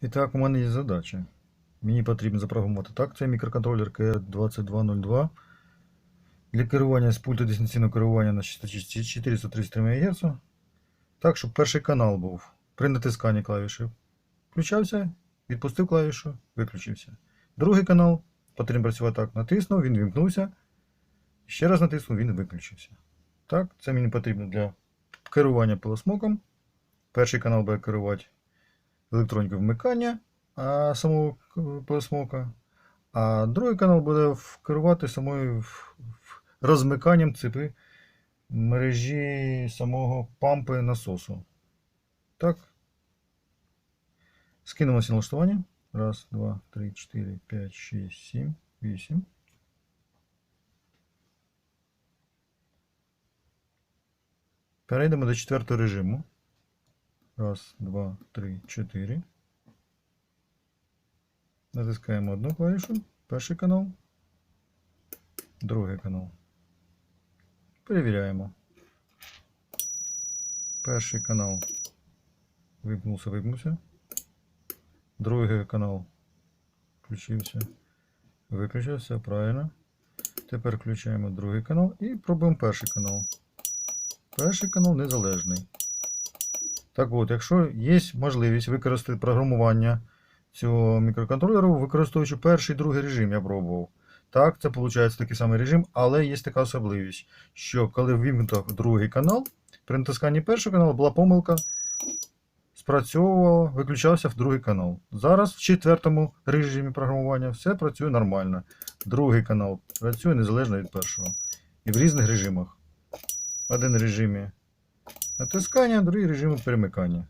І так, у мене є задача. Мені потрібно запрограмувати так. Це мікроконтролер K2202 для керування з пульту дистанційного керування на 433 МГц. Так, щоб перший канал був при натисканні клавіші включався, відпустив клавішу, виключився. Другий канал потрібно працювати так. Натиснув, він вімкнувся. Ще раз натиснув, він виключився. Так, це мені потрібно для керування пилосмоком. Перший канал буде керувати електронікою вмикання а, самого к- пилосмока. А другий канал буде керувати самою розмиканням цепи мережі самого пампи насосу. Так. Скинемося налаштування. Раз, два, три, чотири, п'ять, шість, сім, вісім. Перейдемо до четвертого режиму. Раз, два, три, чотири. Натискаємо одну клавішу. Перший канал. Другий канал. Перевіряємо. Перший канал. Вимкнувся, вимкнувся. Другий канал. Включився. Виключився, правильно. Тепер включаємо другий канал і пробуємо перший канал. Перший канал незалежний. Так от, якщо є можливість використати програмування цього мікроконтролеру, використовуючи перший і другий режим, я пробував. Так, це виходить такий самий режим, але є така особливість, що коли ввімкнуто другий канал, при натисканні першого каналу була помилка, спрацьовувало, виключався в другий канал. Зараз в четвертому режимі програмування все працює нормально. Другий канал працює незалежно від першого. І в різних режимах. Один режимі натискання, другий режим перемикання.